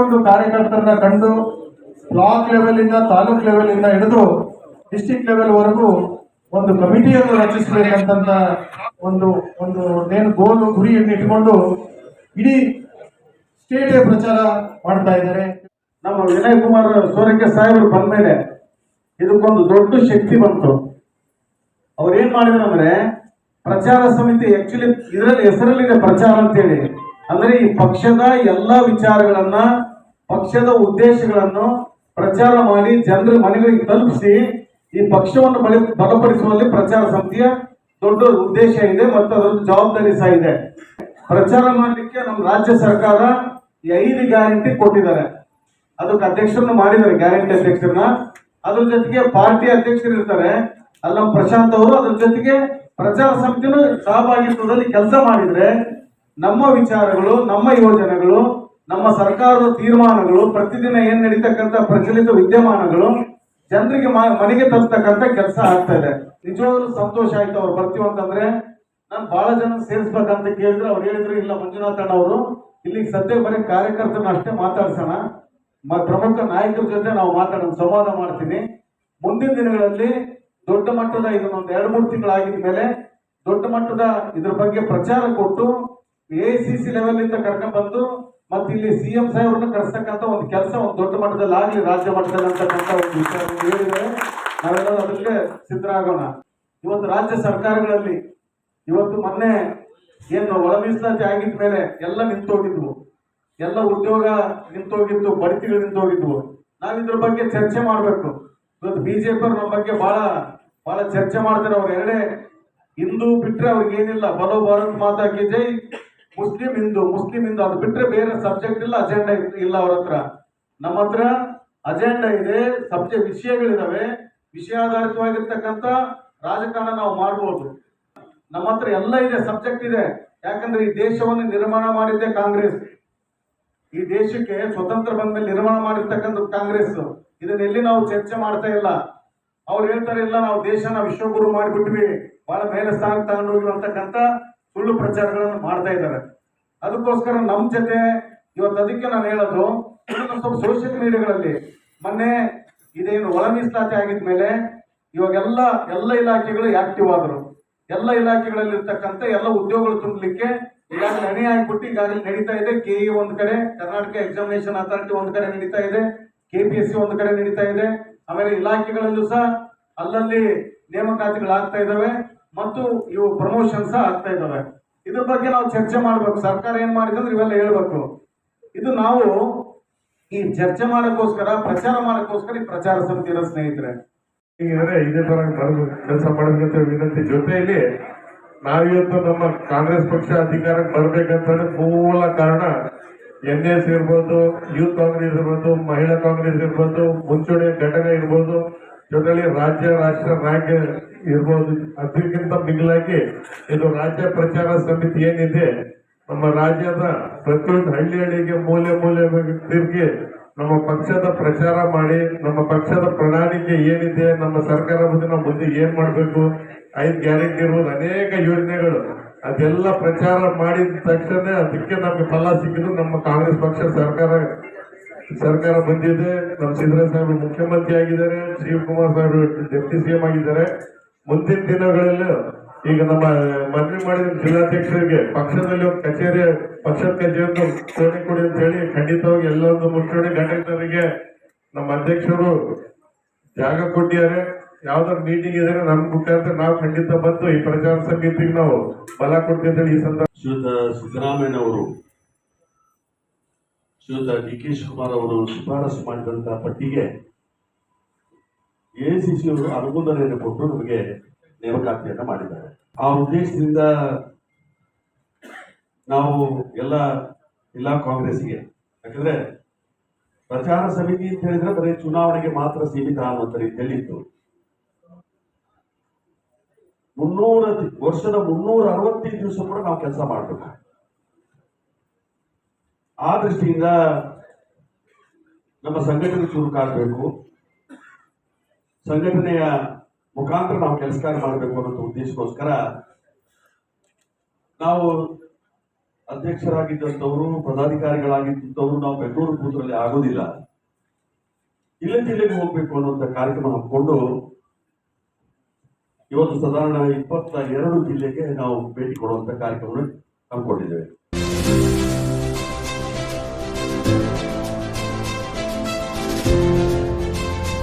ಒಂದು ಕಾರ್ಯಕರ್ತರನ್ನ ಕಂಡು ಬ್ಲಾಕ್ ಲೆವೆಲಿಂದ ತಾಲೂಕ್ ಲೆವೆಲಿಂದ ಹಿಡಿದು ಡಿಸ್ಟಿಕ್ ಲೆವೆಲ್ ವರೆಗೂ ಒಂದು ಕಮಿಟಿಯನ್ನು ರಚಿಸಬೇಕಂತ ಒಂದು ಒಂದು ಏನು ಗೋಲು, ಗುರಿಯನ್ನು ಇಟ್ಕೊಂಡು ಇಡೀ ಸ್ಟೇಟೇ ಪ್ರಚಾರ ಮಾಡ್ತಾ ಇದ್ದಾರೆ. ನಮ್ಮ ವಿನಯ್ ಕುಮಾರ್ ಸೋರಕ್ಕೆ ಸಾಹೇಬರು ಬಂದ್ಮೇಲೆ ಇದಕ್ಕೊಂದು ದೊಡ್ಡ ಶಕ್ತಿ ಬಂತು. ಅವ್ರು ಏನ್ ಮಾಡಿದ್ರು ಅಂದ್ರೆ ಪ್ರಚಾರ ಸಮಿತಿ ಆಕ್ಚುಲಿ ಇದರಲ್ಲಿ ಹೆಸರಲ್ಲಿದೆ ಪ್ರಚಾರ ಅಂತೇಳಿ. ಅಂದ್ರೆ ಈ ಪಕ್ಷದ ಎಲ್ಲಾ ವಿಚಾರಗಳನ್ನ ಪಕ್ಷದ ಉದ್ದೇಶಗಳನ್ನು ಪ್ರಚಾರ ಮಾಡಿ ಜನರ ಮನೆಗಳಿಗೆ ತಲುಪಿಸಿ ಈ ಪಕ್ಷವನ್ನು ಬಳಿ ಬಲಪಡಿಸುವಲ್ಲಿ ಪ್ರಚಾರ ಸಮಿತಿಯ ದೊಡ್ಡ ಉದ್ದೇಶ ಇದೆ ಮತ್ತು ಅದರ ಜವಾಬ್ದಾರಿ ಸಹ ಇದೆ. ಪ್ರಚಾರ ಮಾಡಲಿಕ್ಕೆ ನಮ್ಮ ರಾಜ್ಯ ಸರ್ಕಾರ ಐದು ಗ್ಯಾರಂಟಿ ಕೊಟ್ಟಿದ್ದಾರೆ. ಅದಕ್ಕೆ ಅಧ್ಯಕ್ಷರನ್ನು ಮಾಡಿದ್ದಾರೆ ಗ್ಯಾರಂಟಿ ಅಧ್ಯಕ್ಷರನ್ನ. ಅದ್ರ ಜೊತೆಗೆ ಪಾರ್ಟಿ ಅಧ್ಯಕ್ಷರು ಇರ್ತಾರೆ. ಅಲ್ಲಿ ಪ್ರಶಾಂತ್ ಅವರು ಅದ್ರ ಜೊತೆಗೆ ಪ್ರಚಾರ ಸಮಿತಿನೂ ಸಹಭಾಗಿತ್ವದಲ್ಲಿ ಕೆಲಸ ಮಾಡಿದ್ರೆ ನಮ್ಮ ವಿಚಾರಗಳು, ನಮ್ಮ ಯೋಜನೆಗಳು ನಮ್ಮ ಸರ್ಕಾರದ ತೀರ್ಮಾನಗಳು ಪ್ರತಿದಿನ ಏನ್ ನಡೀತಕ್ಕಂತ ಪ್ರಚಲಿತ ವಿದ್ಯಮಾನಗಳು ಜನರಿಗೆ ಮನೆಗೆ ತರ್ತಕ್ಕಂತ ಕೆಲಸ ಆಗ್ತಾ ಇದೆ. ಸಂತೋಷ ಆಯ್ತು ಅವ್ರು ಬರ್ತೀವಿ ಅಂತಂದ್ರೆ ನಾನು ಬಹಳ ಜನ ಸೇರಿಸ್ಬೇಕಂತ ಕೇಳಿದ್ರೆ ಅವ್ರು ಹೇಳಿದ್ರು, ಇಲ್ಲ ಮಂಜುನಾಥ್ ಅಣ್ಣ ಅವರು, ಇಲ್ಲಿಗೆ ಸದ್ಯ ಬರೀ ಕಾರ್ಯಕರ್ತನ ಅಷ್ಟೇ ಮಾತಾಡ್ಸೋಣ. ಪ್ರಮುಖ ನಾಯಕರ ಜೊತೆ ನಾವು ಮಾತಾಡೋಣ, ಸಂವಾದ ಮಾಡ್ತೀನಿ. ಮುಂದಿನ ದಿನಗಳಲ್ಲಿ ದೊಡ್ಡ ಮಟ್ಟದ ಇದನ್ನೊಂದು ಎರಡು ಮೂರು ತಿಂಗಳಾಗಿದ ಮೇಲೆ ದೊಡ್ಡ ಮಟ್ಟದ ಇದ್ರ ಬಗ್ಗೆ ಪ್ರಚಾರ ಕೊಟ್ಟು ಎ ಸಿ ಸಿ ಲೆವೆಲ್ ಇಂದ ಕರ್ಕೊಂಡ್ ಬಂದು ಮತ್ತೆ ಇಲ್ಲಿ ಸಿ ಎಂ ಸಾಹೇಬ್ರನ್ನ ಕರೆಸ್ತಕ್ಕಂತ ಒಂದು ಕೆಲಸ, ಒಂದು ದೊಡ್ಡ ಮಟ್ಟದಲ್ಲಿ ಆಗಲಿ, ರಾಜ್ಯ ಮಟ್ಟದಲ್ಲಿ ಅಂತಕ್ಕಂಥ ಒಂದು ವಿಚಾರ ಹೇಳಿದರೆ ನಾವೆಲ್ಲರೂ ಅದಕ್ಕೆ ಸಿದ್ಧರಾಗೋಣ. ಇವತ್ತು ರಾಜ್ಯ ಸರ್ಕಾರಗಳಲ್ಲಿ ಇವತ್ತು ಮೊನ್ನೆ ಏನು ಒಳ ಮೀಸಲಾತಿ ಆಗಿದ ಮೇಲೆ ಎಲ್ಲ ನಿಂತೋಗಿದ್ವು. ಎಲ್ಲ ಉದ್ಯೋಗ ನಿಂತೋಗಿತ್ತು, ಬಡ್ತಿಗಳು ನಿಂತೋಗಿದ್ವು. ನಾವು ಇದ್ರ ಬಗ್ಗೆ ಚರ್ಚೆ ಮಾಡಬೇಕು. ಇವತ್ತು ಬಿಜೆಪಿ ಅವ್ರು ನಮ್ಮ ಬಗ್ಗೆ ಬಹಳ ಬಹಳ ಚರ್ಚೆ ಮಾಡ್ತಾರೆ. ಅವ್ರು ಎರಡೇ ಹಿಂದೂ ಬಿಟ್ರೆ ಅವ್ರಿಗೆ ಏನಿಲ್ಲ ಬಲೋ ಭಾರತ್ ಮಾತಾ ಜೈ. ಮುಸ್ಲಿಂ ಹಿಂದೂ ಮುಸ್ಲಿಂ ಹಿಂದೂ ಅದು ಬಿಟ್ಟರೆ ಬೇರೆ ಸಬ್ಜೆಕ್ಟ್ ಇಲ್ಲ ಅಜೆಂಡಾ ಇಲ್ಲ ಅವ್ರ ಹತ್ರ. ನಮ್ಮ ಹತ್ರ ಅಜೆಂಡಾ ಇದೆ ಸಬ್ಜೆಕ್ಟ್ ವಿಷಯಗಳಿದಾವೆ. ವಿಷಯಾಧಾರಿತವಾಗಿರ್ತಕ್ಕಂಥ ರಾಜಕಾರಣ ನಾವು ಮಾಡ್ಬೋದು. ನಮ್ಮ ಹತ್ರ ಎಲ್ಲ ಇದೆ ಸಬ್ಜೆಕ್ಟ್ ಇದೆ. ಯಾಕಂದ್ರೆ ಈ ದೇಶವನ್ನು ನಿರ್ಮಾಣ ಮಾಡಿದ್ದೆ ಕಾಂಗ್ರೆಸ್. ಈ ದೇಶಕ್ಕೆ ಸ್ವತಂತ್ರ ಬಂದ ಮೇಲೆ ನಿರ್ಮಾಣ ಮಾಡಿರ್ತಕ್ಕಂಥ ಕಾಂಗ್ರೆಸ್. ಇದನ್ನ ಎಲ್ಲಿ ನಾವು ಚರ್ಚೆ ಮಾಡ್ತಾ ಇಲ್ಲ. ಅವ್ರು ಹೇಳ್ತಾರೆ, ಇಲ್ಲ, ನಾವು ದೇಶನ ವಿಶ್ವಗುರು ಮಾಡಿಬಿಟ್ವಿ. ಬಹಳ ಮೇಲೆ ಸ್ಥಾನಕ್ಕೆ ತಗೊಂಡು ಹೋಗಿ ಅಂತಕ್ಕಂಥ ಸುಳ್ಳು ಪ್ರಚಾರಗಳನ್ನು ಮಾಡ್ತಾ ಇದ್ದಾರೆ. ಅದಕ್ಕೋಸ್ಕರ ನಮ್ಮ ಜೊತೆ ಇವತ್ತು ಅದಕ್ಕೆ ನಾನು ಹೇಳೋದು ಸ್ವಲ್ಪ ಸೋಷಿಯಲ್ ಮೀಡಿಯಾಗಳಲ್ಲಿ ಮೊನ್ನೆ ಇದೇನು ಒಳ ಮೀಸಲಾತಿ ಆಗಿದ್ಮೇಲೆ ಇವಾಗೆಲ್ಲ ಎಲ್ಲ ಇಲಾಖೆಗಳು ಆಕ್ಟಿವ್ ಆದರು. ಎಲ್ಲ ಇಲಾಖೆಗಳಲ್ಲಿ ಇರ್ತಕ್ಕಂಥ ಎಲ್ಲ ಉದ್ಯೋಗಗಳು ತುಂಬಲಿಕ್ಕೆ ಈಗಾಗಲೇ ಹಣಿ ಆಗಿಬಿಟ್ಟು ಈಗಾಗಲೇ ನಡೀತಾ ಇದೆ. ಕೆ ಇ ಒಂದು ಕಡೆ, ಕರ್ನಾಟಕ ಎಕ್ಸಾಮಿನೇಷನ್ ಅಥಾರಿಟಿ ಒಂದು ಕಡೆ ನಡೀತಾ ಇದೆ. ಕೆ ಪಿ ಎಸ್ ಸಿ ಒಂದು ಕಡೆ ನಡೀತಾ ಇದೆ. ಆಮೇಲೆ ಇಲಾಖೆಗಳಲ್ಲೂ ಸಹ ಅಲ್ಲಲ್ಲಿ ನೇಮಕಾತಿಗಳು ಆಗ್ತಾ ಇದಾವೆ ಮತ್ತು ಇವು ಪ್ರಮೋಷನ್ ಸಹ ಆಗ್ತಾ ಇದ್ದಾವೆ ಇದ್ರ ಬಗ್ಗೆ ನಾವು ಚರ್ಚೆ ಮಾಡಬೇಕು. ಸರ್ಕಾರ ಏನ್ ಮಾಡಿದೆ ಅಂದ್ರೆ ಇವೆಲ್ಲ ಹೇಳ್ಬೇಕು. ಇದು ನಾವು ಈ ಚರ್ಚೆ ಮಾಡೋಕ್ಕೋಸ್ಕರ, ಪ್ರಚಾರ ಮಾಡೋಕ್ಕೋಸ್ಕರ ಈ ಪ್ರಚಾರ ಸಮಿತಿ ಇರೋ ಸ್ನೇಹಿತರೆ. ಹೀಗಿದ್ರೆ ಇದೇ ತರ ಕೆಲಸ ಮಾಡಬೇಕಂತ ವಿನಂತಿ. ಜೊತೆಯಲ್ಲಿ ನಾವಿವತ್ತು ನಮ್ಮ ಕಾಂಗ್ರೆಸ್ ಪಕ್ಷ ಅಧಿಕಾರಕ್ಕೆ ಬರ್ಬೇಕಂತ ಮೂಲ ಕಾರಣ ಎನ್ ಎಸ್ ಇರ್ಬೋದು, ಯೂತ್ ಕಾಂಗ್ರೆಸ್ ಇರ್ಬೋದು, ಮಹಿಳಾ ಕಾಂಗ್ರೆಸ್ ಇರ್ಬೋದು ಮುಂಚೂಣಿ ಘಟನೆ ಇರ್ಬೋದು, ಜೊತೆಯಲ್ಲಿ ರಾಜ್ಯ, ರಾಷ್ಟ್ರ ನಾಯಕ ಇರ್ಬೋದು. ಅದಕ್ಕಿಂತ ಮಿಗಿಲಾಗಿ ಇದು ರಾಜ್ಯ ಪ್ರಚಾರ ಸಮಿತಿ ಏನಿದೆ, ನಮ್ಮ ರಾಜ್ಯದ ಪ್ರತಿಯೊಂದು ಹಳ್ಳಿ ಹಳ್ಳಿಗೆ ಮೂಲೆ ಮೂಲೆ ತಿರುಗಿ ನಮ್ಮ ಪಕ್ಷದ ಪ್ರಚಾರ ಮಾಡಿ, ನಮ್ಮ ಪಕ್ಷದ ಪ್ರಣಾಳಿಕೆ ಏನಿದೆ, ನಮ್ಮ ಸರ್ಕಾರ ಮುಂದೆ ನಾವು ಮುಂದೆ ಏನ್ ಮಾಡಬೇಕು, ಐದು ಗ್ಯಾರಂಟಿ ಇರ್ಬೋದು, ಅನೇಕ ಯೋಜನೆಗಳು. ಅದೆಲ್ಲ ಪ್ರಚಾರ ಮಾಡಿದ ತಕ್ಷಣ ಅದಕ್ಕೆ ನಮಗೆ ಫಲ ಸಿಕ್ಕಿದ್ರು ನಮ್ಮ ಕಾಂಗ್ರೆಸ್ ಪಕ್ಷ ಸರ್ಕಾರ ಸರ್ಕಾರ ಬಂದಿದೆ. ನಮ್ಮ ಸಿದ್ದರಾಮಯ್ಯ ಸಾಹೇಬರು ಮುಖ್ಯಮಂತ್ರಿ ಆಗಿದ್ದಾರೆ ಶಿವಕುಮಾರ್ ಸಾಹೇಬರು ಡೆಪ್ಟಿ ಸಿಎಂ ಆಗಿದ್ದಾರೆ. ಮುಂದಿನ ದಿನಗಳಲ್ಲಿ ಈಗ ನಮ್ಮ ಮನವಿ ಮಾಡಿದ ಜಿಲ್ಲಾಧ್ಯಕ್ಷರಿಗೆ ಪಕ್ಷದಲ್ಲಿ ಒಂದು ಕಚೇರಿ, ಪಕ್ಷದ ಕಚೇರಿಯನ್ನು ಕೋಣೆ ಕೊಡಿ ಅಂತ ಹೇಳಿ ಖಂಡಿತವಾಗಿ ಎಲ್ಲೊಂದು ಮುಚ್ಚೋಣಿ ಘಟಕರಿಗೆ ನಮ್ಮ ಅಧ್ಯಕ್ಷರು ಜಾಗ ಕೊಟ್ಟಿದ್ದಾರೆ. ಯಾವ್ದಾದ್ರು ಮೀಟಿಂಗ್ ಇದ್ರೆ ನಮ್ ಮುಖಾಂತರ ನಾವು ಖಂಡಿತ ಬಂದು ಈ ಪ್ರಚಾರ ಸಮಿತಿಗೆ ನಾವು ಬಲ ಹೇಳಿ ಈ ಸಂದರ್ಭ ಶ್ರೀಯುತ ಸಿದ್ದರಾಮಯ್ಯನವರು, ಶ್ರೀಯುತ ಡಿ ಕೆ ಶಿವಕುಮಾರ್ ಅವರು ಶಿಫಾರಸು ಮಾಡಿದಂತಹ ಪಟ್ಟಿಗೆ ಎಐಸಿಸಿ ಅವರು ಅನುಮೋದನೆಯನ್ನು ಕೊಟ್ಟು ನಮಗೆ ನೇಮಕಾತಿಯನ್ನು ಮಾಡಿದ್ದಾರೆ. ಆ ಉದ್ದೇಶದಿಂದ ನಾವು ಎಲ್ಲ ಜಿಲ್ಲಾ ಕಾಂಗ್ರೆಸ್ಗೆ ಯಾಕಂದ್ರೆ ಪ್ರಚಾರ ಸಮಿತಿ ಅಂತ ಹೇಳಿದ್ರೆ ಬರೀ ಚುನಾವಣೆಗೆ ಮಾತ್ರ ಸೀಮಿತ ಅನ್ನುವಂಥ ರೀತಿಯಲ್ಲಿ ಇತ್ತು ಮುನ್ನೂರ ವರ್ಷದ ಮುನ್ನೂರ ಅರವತ್ತೈದು ದಿವಸ ಕೂಡ ನಾವು ಕೆಲಸ ಮಾಡಬೇಕು. ಆ ದೃಷ್ಟಿಯಿಂದ ನಮ್ಮ ಸಂಘಟನೆ ಚುರುಕಾಗಬೇಕು ಸಂಘಟನೆಯ ಮುಖಾಂತರ ನಾವು ಕೆಲಸ ಮಾಡಬೇಕು ಅನ್ನೋ ಉದ್ದೇಶಕ್ಕೋಸ್ಕರ ನಾವು ಅಧ್ಯಕ್ಷರಾಗಿದ್ದಂಥವರು, ಪದಾಧಿಕಾರಿಗಳಾಗಿದ್ದಂಥವರು ನಾವು ಬೆಂಗಳೂರು ಕೂತರಲ್ಲಿ ಆಗೋದಿಲ್ಲ. ಜಿಲ್ಲೆ ಜಿಲ್ಲೆಗೆ ಹೋಗ್ಬೇಕು ಅನ್ನುವಂಥ ಕಾರ್ಯಕ್ರಮ ಹಾಕೊಂಡು ಇವತ್ತು ಸಾಧಾರಣ ಇಪ್ಪತ್ತ ಎರಡು ಜಿಲ್ಲೆಗೆ ನಾವು ಭೇಟಿ ಕೊಡುವಂತ ಕಾರ್ಯಕ್ರಮ ಹಮ್ಮಿಕೊಂಡಿದ್ದೇವೆ.